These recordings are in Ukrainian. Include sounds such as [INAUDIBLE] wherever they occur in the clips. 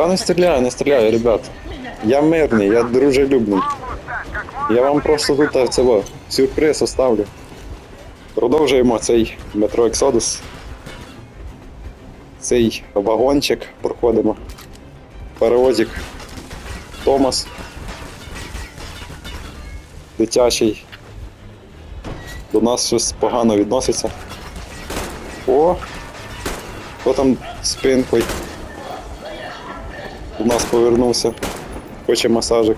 Та не стріляю, не стріляю, ребят. Я мирний, я дружелюбний. Я вам просто тут е, во, сюрприз оставлю. Продовжуємо цей метро Exodus. Цей вагончик проходимо. Перевозик Томас. Дитячий. До нас щось погано відноситься. О! Хто там спинкою? До нас повернувся. Хоче масажик.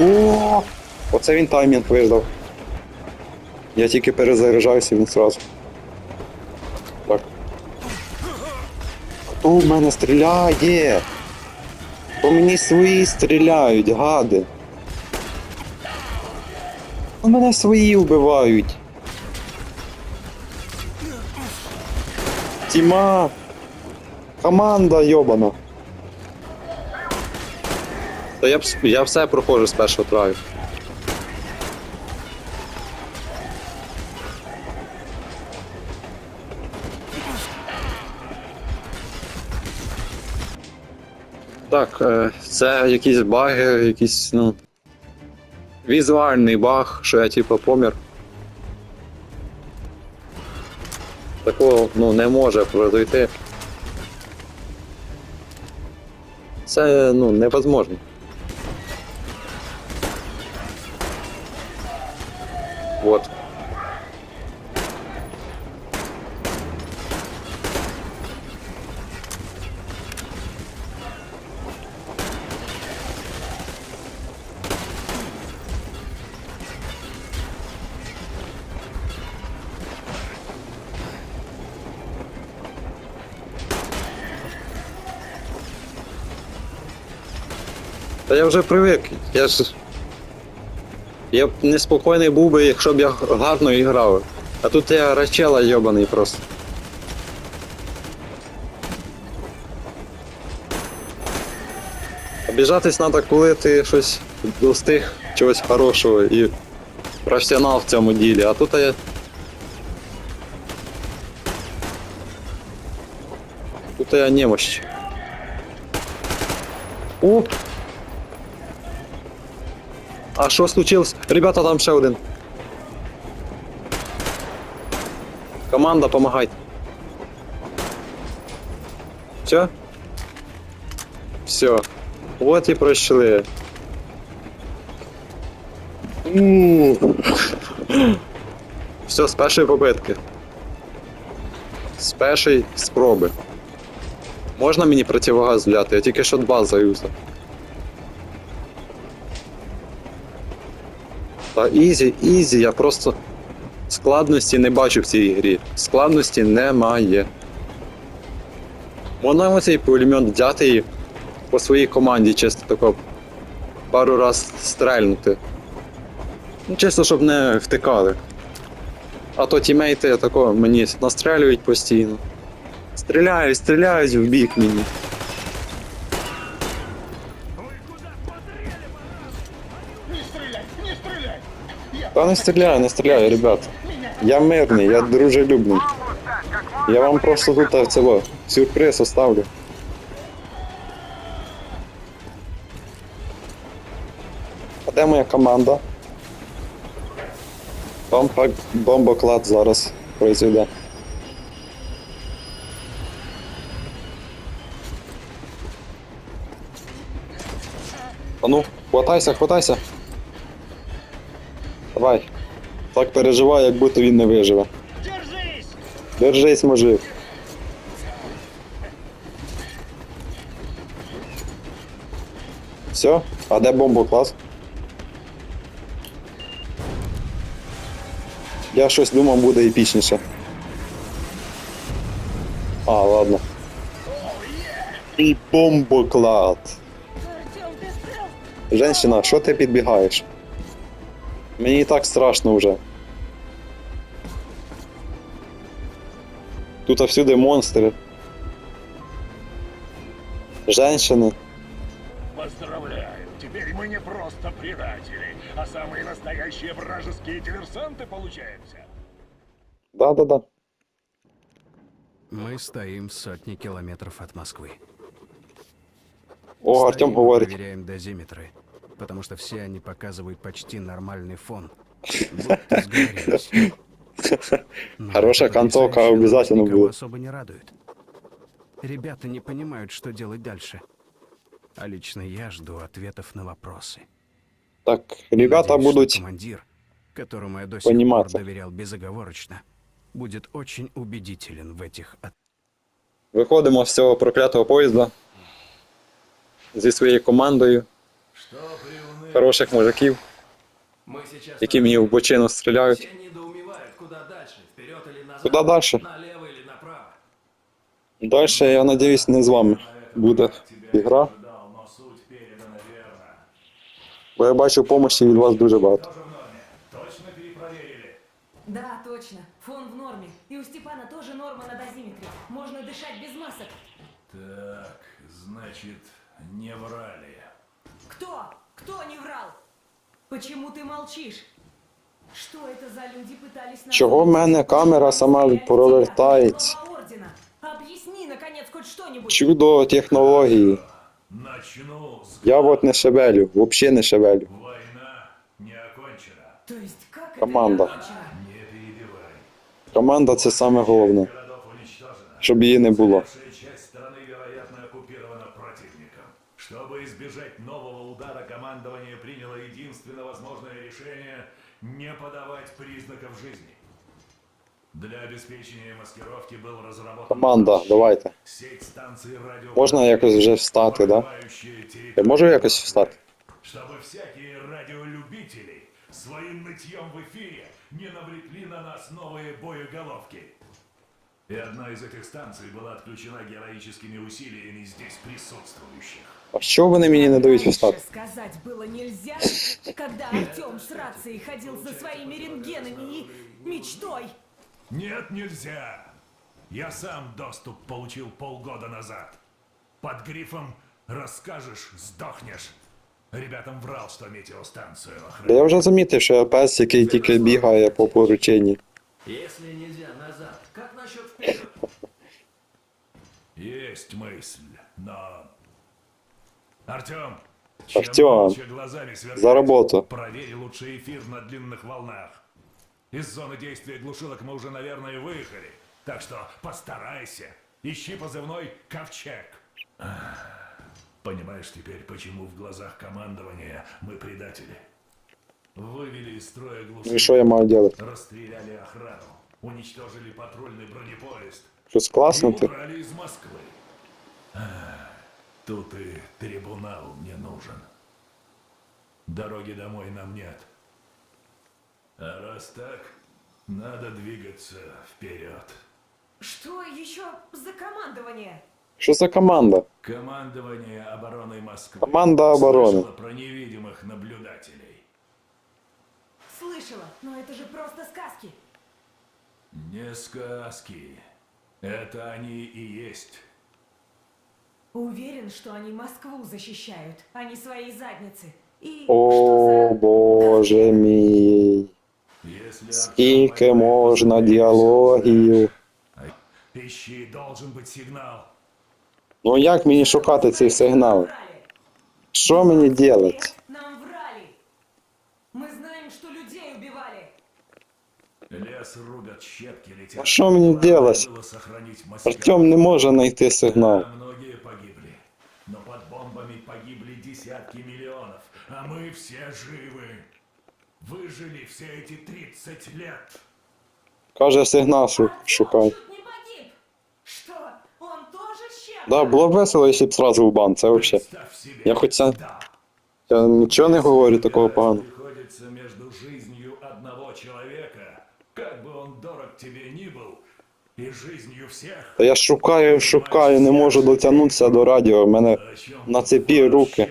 О! Оце він таймінг виждав. Я тільки перезаряджаюся він зразу. Так. Хто в мене стріляє? По мені свої стріляють, гади. У мене свої вбивають. Тіма! Команда йобана. Та я, б я все проходжу з першого траю. Так, е, це якісь баги, якісь, ну. Візуальний баг, що я типу помір. Такого ну, не може пройти. Це ну, невозможно. Вот. Та я вже привик. Я ж. Я б неспокійний був би, якщо б я гарно грав. А тут я рачела йобаний просто. Обіжатись треба, коли ти щось достиг чогось хорошого і професіонал в цьому ділі, а тут я. Тут я немощ. О! А що случилось? Ребята, там ще один. Команда, помагайте. Все? Все. Вот і пройшли. Все, з першої попитки. З першої спроби. Можна мені противогаз взяти? Я тільки що два заюзав. Та ізі, ізі, я просто складності не бачу в цій грі. Складності немає. Можна оцей пулемет взяти і по своїй команді чисто тако пару раз стрельнути. Ну, чисто, щоб не втикали. А то тімейти тако мені настрелюють постійно. Стріляють, стріляють в бік мені. Та не стріляю, не стріляю, ребят. Я мирний, я дружелюбний. Я вам просто тут е, во, сюрприз оставлю. А де моя команда? Бомба, бомбоклад зараз произведе. А ну, хватайся, хватайся. Давай. Так переживай, як будто він не виживе. держись! Держись, мужик. Все? А де бомбоклас? Я щось думав буде епічніше. А, ладно. І бомбоклад. Женщина, що ти підбігаєш? Мені і так страшно вже. Тут всюди монстри. Женщини. Поздравляю, теперь мы не просто предатели, а самые настоящие вражеские диверсанты получаемся. Да-да-да. Мы стоим сотни километров от Москвы. О, Артем и говорить. проверяем дозиметры, потому что все они показывают почти нормальный фон. [LAUGHS] Будто сгорелись. Но Хорошая эта концовка потрясающая новость обязательно никого будет. особо не радует. Ребята не понимают, что делать дальше. А лично я жду ответов на вопросы. Так, ребята Надеюсь, что будуть. командир, которому я до сих пониматься. пор доверял безоговорочно, будет очень убедителен в этих от- Виходимо з цього проклятого поїзда зі своєю командою Что приуныли? Хороших мужиків, Мы сейчас які мені в бочину стріляють. куда дальше, вперед или назад, Куди далі? налево или направо. Далі, я надіюсь, не з вами буде ігра, бо я бачу помощі від вас дуже багато. Да, точно. Фон в норме. И у Степана тоже норма на дозиметре. Можно дышать без масок. Так, значит, не врали. Кто? Кто не врал? Почему ты молчишь? Что это за люди пытались нас... Чого в мене камера сама провертається? Нового ордена. Объясни, наконец, хоть что-нибудь. Чудо технології. Начну с... Я от не шевелю, взагалі не шевелю. Война не окончена. То есть как Команда. это не окончено? Не перебивай. Команда це саме головне, Городов уничтожено. щоб її не було. Не подавать признаков жизни. Для обеспечения маскировки был разработан Команда, давайте. сеть станций радио... Можна якось вже встати, да? Я можу якось встати? Чтобы всякие радиолюбители своим нытьем в эфире не навлекли на нас новые боеголовки. И одна из этих станций была отключена героическими усилиями здесь присутствующих. А що вони мені не дають встати? сказать было нельзя, когда Артем с рацией ходил за своими рентгенами и мечтой. Нет, нельзя! Я сам доступ получил полгода назад. Под грифом «Расскажешь, сдохнешь». Ребятам врал, что метеостанцию Та охраняют. я вже замітив, що я пес, який тільки бігає по порученні. Если нельзя назад, как насчет вперед? Есть мысль, но... Артем! Сверкаешь, за работу. Проверь лучше эфир на длинных волнах. Из зоны действия глушилок мы уже, наверное, выехали. Так что постарайся. Ищи позывной «Ковчег». Понимаешь теперь, почему в глазах командования мы предатели? Вывели из строя глушилки, що я маю робити? расстреляли охрану, уничтожили патрульный бронепоезд, Щось и класнути? убрали из Москвы. Ах, Тут и трибунал мне нужен. Дороги домой нам нет. А раз так, надо двигаться вперед. Что еще за командование? Що за команда? Командование обороны Москвы. Команда обороны. Слышало про невидимых наблюдателей. Слышала, но это же просто сказки. Не сказки. Это они и есть. Уверен, что они Москву защищают, а не свои задницы. И О, что за... боже мій. Если Скільки Артём можна поймает, діалогів? Ищи, должен быть сигнал. Ну як мені шукати цей сигнал? Врали. Що мені робити? Нет, Нам Лес рубят, щепки летят. А что мне Главное делать? было сохранить маскировку. Артем не може знайти сигнал. Да, многие погибли. Но под бомбами погибли десятки миллионов. А мы все живы. Выжили все эти 30 лет. Каже, сигнал шу- Артём шукай. чуть не погиб. Что, он тоже щепка? Да, було б весело, якщо б сразу в бан, це взагалі. Представь себе. Я хоть са- Да. Я нічого не говорю такого поганого. Я шукаю, шукаю, не можу дотягнутися до радіо. У мене на цепи руки.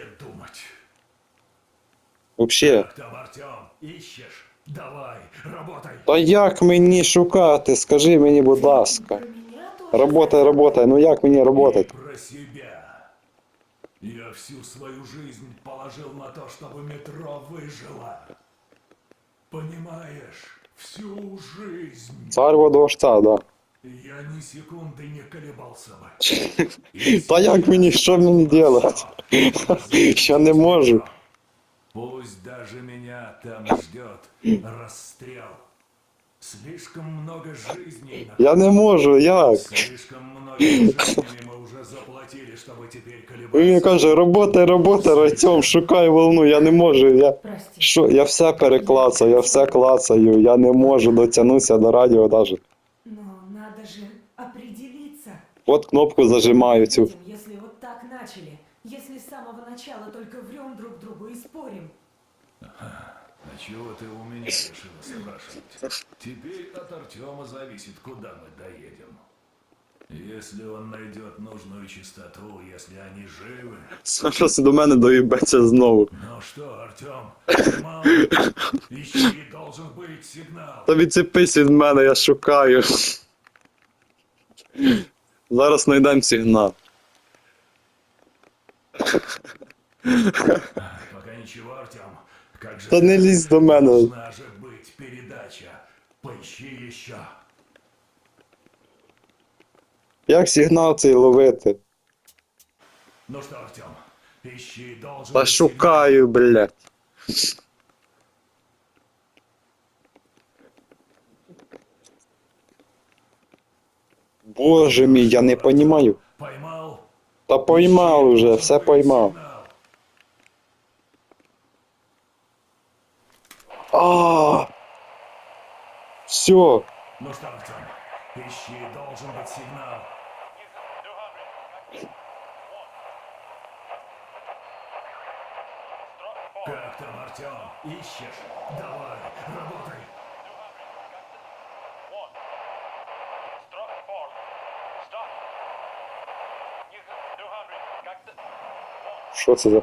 взагалі. Та як мені шукати? Скажи мені, будь ласка. Работай, работай, ну як мені И работати? Я всю свою жизнь положил на то, чтобы метро выжило. Понимаешь? Всю жизнь. Цар водовща, да. Я ни секунды не колебался бы. [LAUGHS] Та як мені, що мені делать? [LAUGHS] Я не можу. Пусть даже меня там ждет расстрел. Слишком много жизней. на- Я не можу, як? Слишком многими жизнями мы уже заплатили, чтобы теперь Він мені колебаться. каже, робота, робота, Артем, шукай волну, я не можу. Я... Прости. Що? Я все переклацаю, я все клацаю, я не можу дотягнутися до радіо навіть. Но надо же определиться. От кнопку зажимаю цю. Будем, если вот так начали. Если с самого начала только врем друг другу и спорим. А чего ты у меня решила спрашивать? Теперь от Артема зависит, куда мы доедем. Если он найдет нужную чистоту, если они живы. Зараз до мене доїбеться знову. Ну что, Артем, мало. Ищи, должен быть сигнал. Та відцепись від мене, я шукаю. Зараз знайдемо сигнал. Пока ничего, Артем. Как же Та не лізь до мене. должна же быть передача? Поищи еще. Як сигнал цей ловити? Ну что, Артем, ищи, должен Та быть сигнал. шукаю, блядь. Боже мій, я не. Поймал? Та поймав уже, все поймав. А. Все. Ну что, Артем, ищи, должен быть сигнал. Как там, Артем? Ищешь? Давай, работай. Що це за?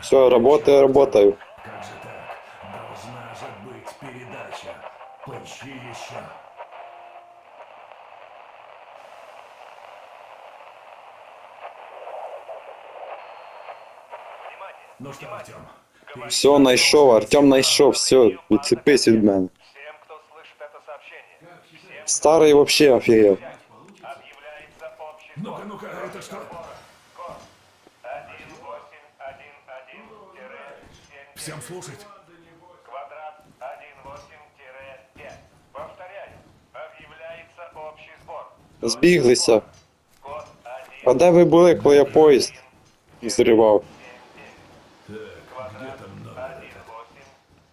Все, работаю, работаю. Как же так? Должна же быть передача. Поищи еще. Ну что, Артем? Все, знайшов, Артем знайшов, все, відцепись від мене. Всем, кто слышит это сообщение, всем Старий вообще офігел. объявляется общий Ну-ка, ну-ка, это что? Всем слушать. квадрат 18-5. Повторяю, объявляется общий сбор. Збіглися. Код А де ви були, коли я поїзд зривав? Так, где там номер?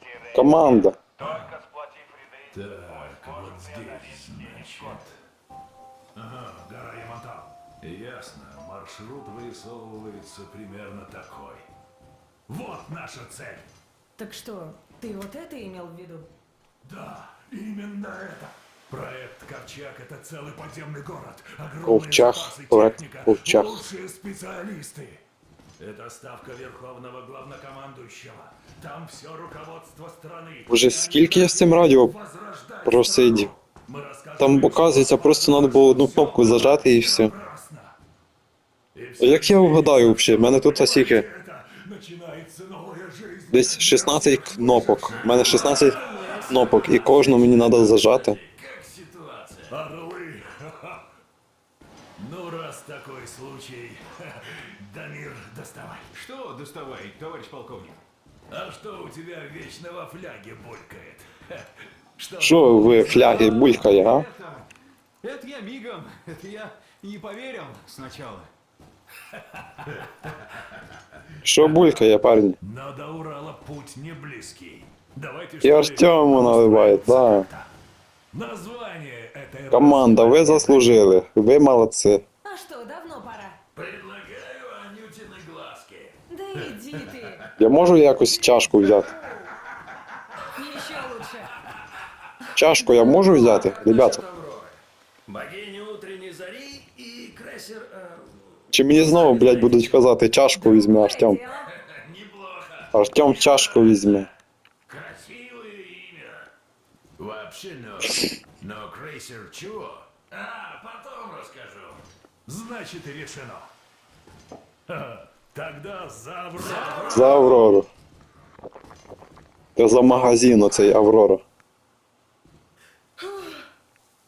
1-8-5. Команда. Только сплотив ряды, Так, вот здесь, значит. Ага, гора Ямантау. Ясно, маршрут вырисовывается примерно такой. Вот наша цель. Так что, ты вот это имел в виду? Да, именно это. Проект Ковчак это целый подземный город. Огромные Ковчак, запасы проект техника, Ковчак. лучшие специалисты. Это ставка верховного главнокомандующего. Там все руководство страны. Боже, скільки я з цим радіо Возрождать просидів. страну. Мы рассказываем, Там, оказується, просто треба було одну кнопку зажати і все. напрасно. И А всё як я вгадаю взагалі? У мене тут осіки десь 16 кнопок. У мене 16 кнопок, і кожну мені треба зажати. Как ситуация? Орлы! ха-ха. Ну, раз такой случай, [LAUGHS] Дамир, доставай. Что доставай, товарищ полковник? А что у тебя вечно во фляге булькает? [LAUGHS] Ха, Что? Що ви фляги булькає, а? Это... Это я мигом. [LAUGHS] Это я не поверил сначала. Що булькає, парні? Но до Урала путь не близкий. Давайте І что-нибудь Артему наливають, да. Название этой Команда, ви заслужили. Ви молодці. А что, давно пора? Предлагаю Анютины глазки. Да иди ты. Я можу якось чашку взяти? Еще лучше. Чашку я можу взяти, ребята? Богиня чи мені знову, блядь, будуть казати, чашку візьме Артем? Артем чашку візьме. Красивое имя. Вообще но. Но крейсер чего? А, потом расскажу. Значит, решено. Ха, Тогда за Аврору. За Аврору. Та за магазин оцей Аврора.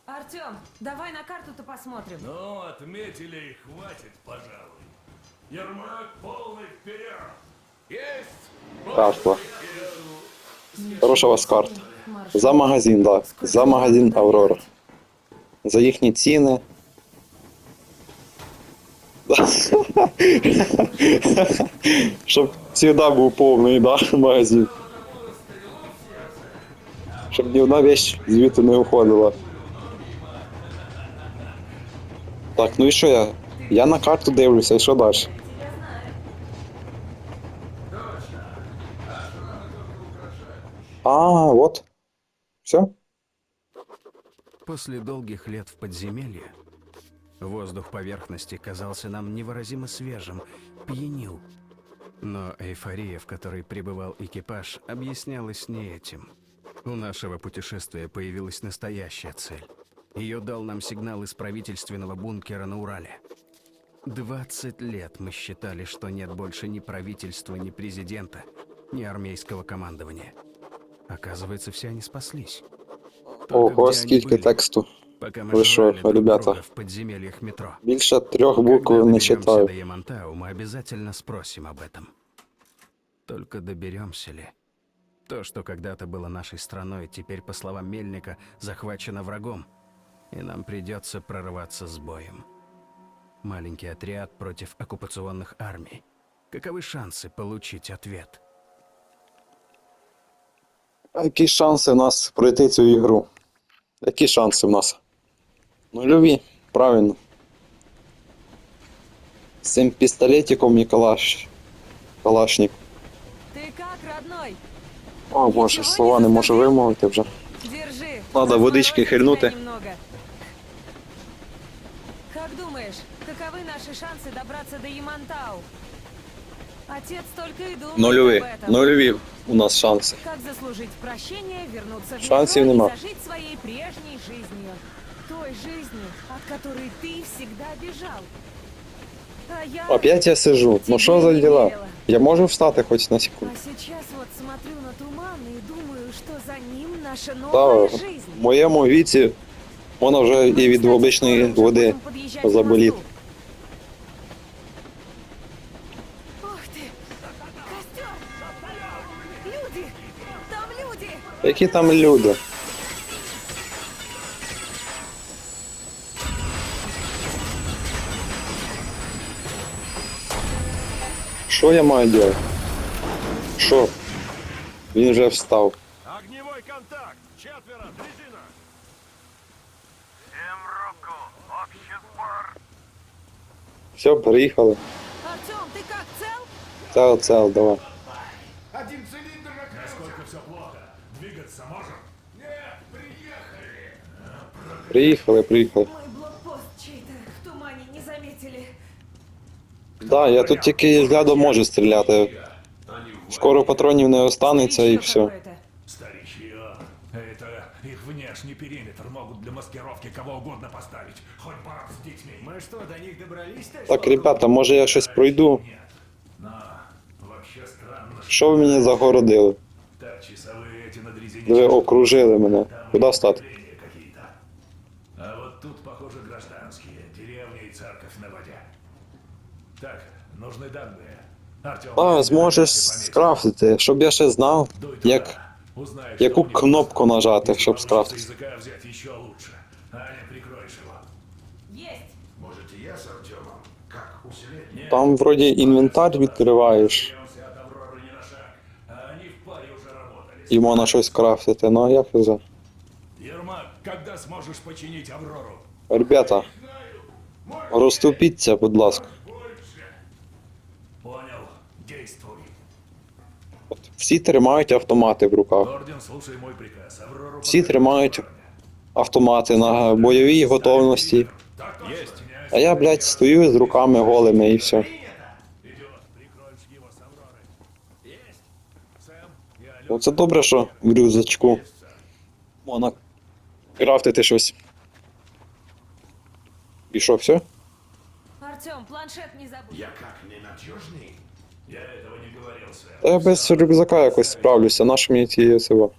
Артем, Давай на карту-то посмотрим. Ну, отметили и хватит, пожалуй. Ермак полный вперед! Есть! Карта. Хороша у вас карта. За магазин, да. За магазин Аврора. За їхні ціни. [LAUGHS] Щоб завжди був повний, да, магазин. Щоб ні одна вещь звідти не уходила. Так, ну і що я? Я на карту дивлюся, і що далі? А, от. Все? После долгих лет в подземелье воздух поверхности казался нам невыразимо свежим, пьянил. Но эйфория, в которой пребывал экипаж, объяснялась не этим. У нашего путешествия появилась настоящая цель. Ее дал нам сигнал из правительственного бункера на Урале. 20 лет мы считали, что нет больше ни правительства, ни президента, ни армейского командования. Оказывается, все они спаслись. Только Ого, скільки тексту. Жрали друг ребята? в подземельях метро. Більше трьох букв не читаю. до Ямантау, мы обязательно спросим об этом. Только доберемся ли? То, что когда-то было нашей страной, теперь, по словам Мельника, захвачено врагом, и нам придется прорываться с боем. Маленький отряд против оккупационных армий. Каковы шансы получить ответ? А які шанси в нас пройти цю ігру? Які шанси в нас? Нульові, правильно. З цим пістолетиком і калаш. Калашник. Ты как, родной? О боже, Ничего слова не не можу заставил? вимовити вже. Держи. Надо водички Освободить хильнути. тебя немного. наши шансы добраться до Ямантау? Отец только и думает Нульові. об этом. Нульові у нас шанси. Как заслужить прощение, вернуться в Шансів метро нема. и зажить своей прежней жизнью. Той жизнью, от которой ты всегда бежал. А я... Опять я сижу. Ну що за діла? Я можу встати хоч на секунду. А сейчас вот смотрю на туман и думаю, что за ним наша Та новая в жизнь. моєму віці вона вже і від Кстати, обичної скоро уже води будем Які там люди? Що я маю робити? Що? Він вже встав. Огневой контакт! Четверо, дрезина! Всем руку. Общий сбор. Все, приїхали. Артем, ты как, цел? Цел, цел, давай. Приїхали, приїхали. Мой блокпост чей-то в тумане не заметили. Да, я тут тільки взглядом можу стріляти. Скоро патронів не останеться і Еще все. какое-то. Старичье, это их внешний периметр могут для маскировки кого угодно поставить. Хоть баб с детьми. Мы что, до них добрались? Так, ребята, може я щось пройду? Нет, но вообще странно, что Що ви мені загородили? так часовые эти на дрезине Ви чешут. окружили мене. Там Куди стати? нужны данные. Артем, А, зможеш скрафтити, щоб я ще знав, дуй туда. як Узнаешь, яку что у них кнопку там. нажати, Если щоб получится скрафтити. языка взять еще лучше. Аня, прикроешь его. Есть! Может, и я с Артемом? Как усиление? Нет, Там вроді інвентар відкриваєш, Вернемся от Авроры не на шаг. А они в паре уже работали. і можна щось крафтити. Ну а як це? Ермак, когда сможешь починить Аврору? Ребята, розступіться, будь ласка. Понял. Действуй. От всі тримають автомати в руках. Орден, слушай мой приказ. Аврору Всі подготовить тримають к обороне. автомати на бойовій готовності. Так точно. Есть. А я, блядь, стою з руками голими і все. Идет. Прикроешь его с Авроры. Есть. Сэм, я Лёха. Оце добре, що в рюкзачку можна крафтити щось. І що, все? Артем, планшет не забудь. Я как, ненадежный? Я этого не говорил. Та я без рюкзака якось справлюся, наш мені ті цього.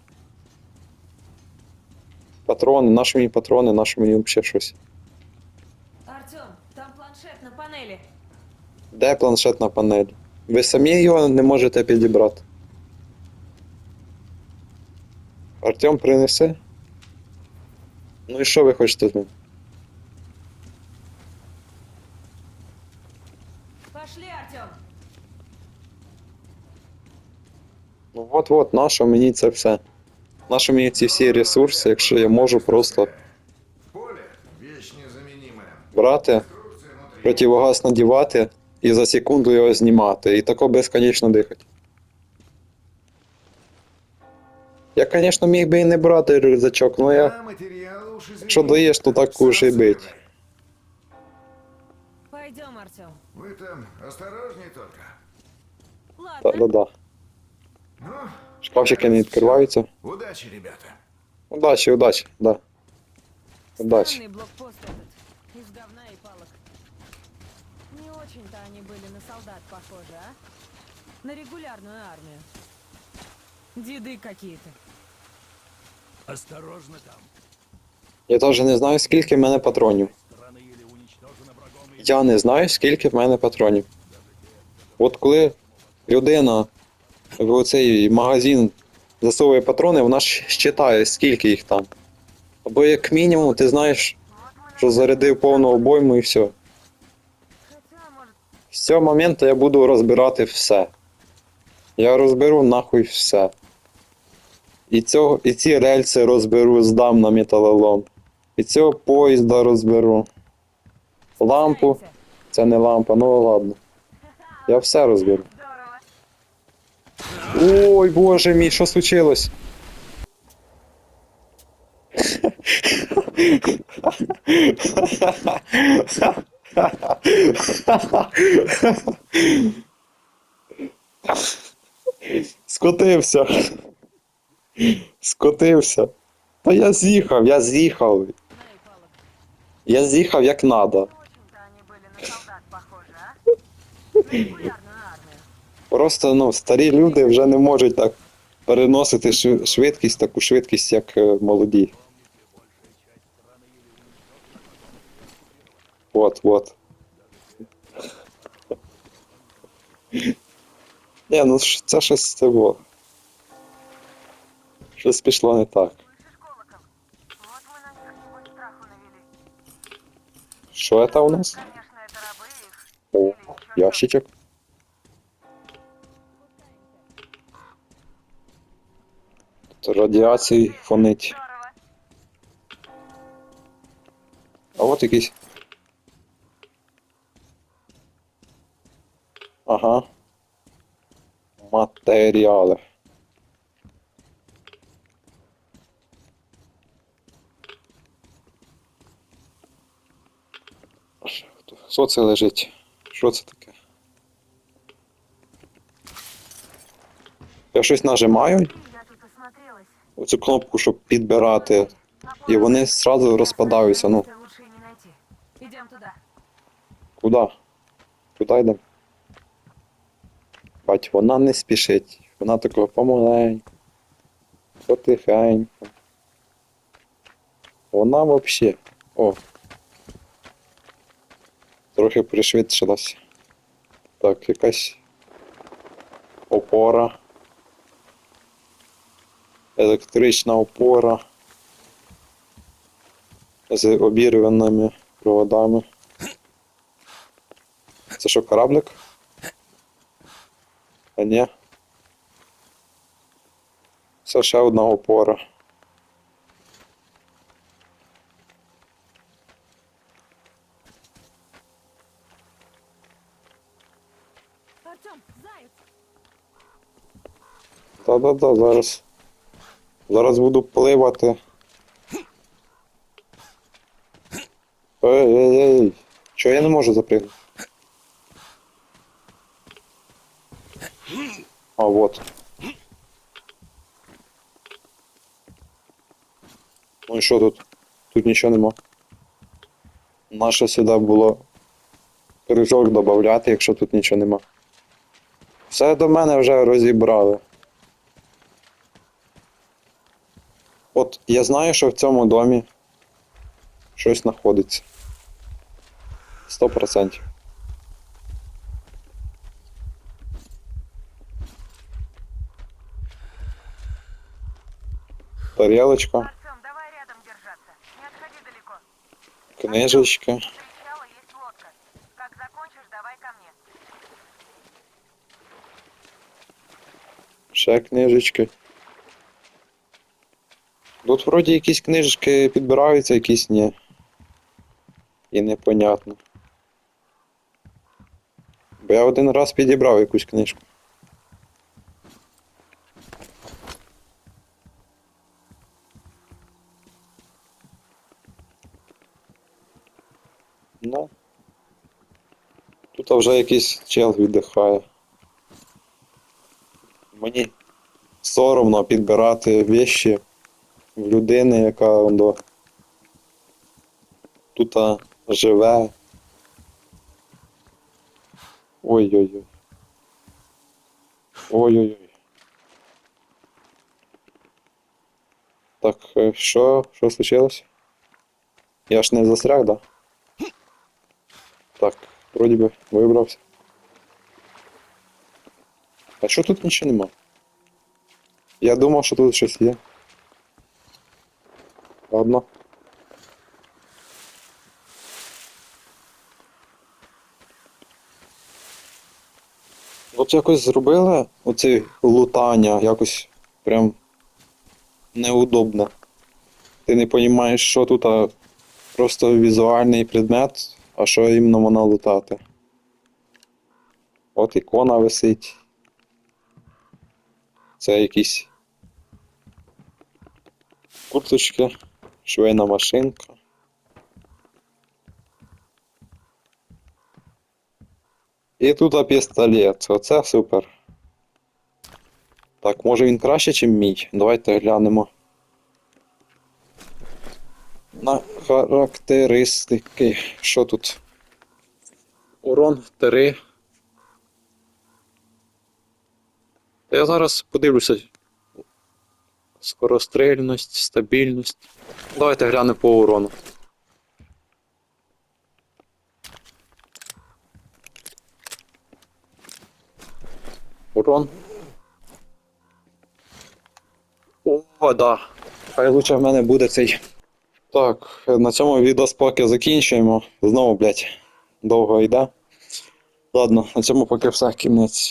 патрони, наші мені патрони, наші мені взагалі щось. Артем, там планшет на панели. Де планшетна панель? Ви самі його не можете підібрати. Артем принесе. Ну і що ви хочете з ним? Пошли, Артем. Ну от-от, нащо мені це все? Нащо мені ці всі ресурси, якщо я можу просто брати, противогаз надівати і за секунду його знімати. І тако безконечно дихати. Я, звісно, міг би і не брати рюкзачок, але я. А материалы уж извини. Що даєш, то так уж і бить. Пойдем, Артем. Вы там осторожней только. Ладно. Да-да-да. Ну, Шкафчики не відкриваються. удачи, ребята. Удачі, удачі, да. Удачі. Странный блокпост этот. Из говна и палок. Не очень-то они были на солдат похожи, а? На регулярную армию. Деды какие-то. Осторожно там. Я теж не знаю, скільки в мене патронів. Страны или уничтожена врагом, или Я не знаю, скільки в мене патронів. От коли людина в цей магазин засовує патрони, вона ж считає, скільки їх там. Або як мінімум, ти знаєш, що зарядив повну обойму і все. З цього моменту я буду розбирати все. Я розберу нахуй все. І, цього, і ці рельси розберу, здам на металолом. І цього поїзда розберу. Лампу. Це не лампа, ну ладно. Я все розберу. Ой, боже мій, що случилось? Скотився. Скотився. Та я з'їхав, я з'їхав. Я з'їхав як надо. [LAUGHS] Просто ну, старі люди вже не можуть так переносити шви- швидкість, таку швидкість, як е, молоді. От, от. Ні, ну ж це щось це було. Щось пішло не так. Слышишь, Колокол? Вот мы на них, небось, страху навели. Що це у нас? Конечно, это рабы их. О, ящичок. Радіації фонить. А от якийсь. Ага. Матеріали. Що це лежить? Що це таке? Я щось нажимаю. Оцю кнопку, щоб підбирати, і вони зразу розпадаються. Ну, Это лучше и не найти. Идем туда. Куда? Куди йдемо? Бать, вона не спішить. Вона такого помаленьку. Потихеньку. Вона вообще. О. Трохи пришвидшилась. Так, якась опора. Електрична опора. З обірваними проводами. Це що, кораблик? А ні. Це ще одна опора. Та-да-да, зараз. Зараз буду пливати. Ей-ей-ей. Чого я не можу запригнути? А, вот. Ну і що тут? Тут нічого нема. Наше сюди було кружок додати, якщо тут нічого нема. Все до мене вже розібрали. От я знаю, що в цьому домі щось знаходиться. Сто процентів. Тарелочка, Артем, давай рядом держаться. Не отходи далеко. книжечка. Причала есть лодка. Как закончишь, давай ко мне. Ще книжечки. Тут вроді якісь книжечки підбираються, якісь ні. І непонятно. Бо я один раз підібрав якусь книжку. Ну. Тут вже якийсь чел віддихає. Мені соромно підбирати вещі в людини, яка ондо, тут живе. Ой-ой-ой. Ой-ой-ой. Так, е, що? Що случилось? Я ж не застряг, да? Так, вроді би вибрався. А що тут нічого нема? Я думав, що тут щось є. Ладно. От якось зробили оці лутання, якось прям неудобно. Ти не розумієш, що тут а просто візуальний предмет, а що іменно вона лутати. От ікона висить. Це якісь курточки, швейна машинка. І тут пістолет. Оце супер. Так, може він краще, ніж мій. Давайте глянемо. На характеристики. Що тут? Урон 3. Я зараз подивлюся. Скорострельність, стабільність. Давайте глянемо по урону. Урон. О, да. Хай лучше в мене буде цей. Так, на цьому відео поки закінчуємо. Знову, блядь, довго йде. Ладно, на цьому поки все кінець.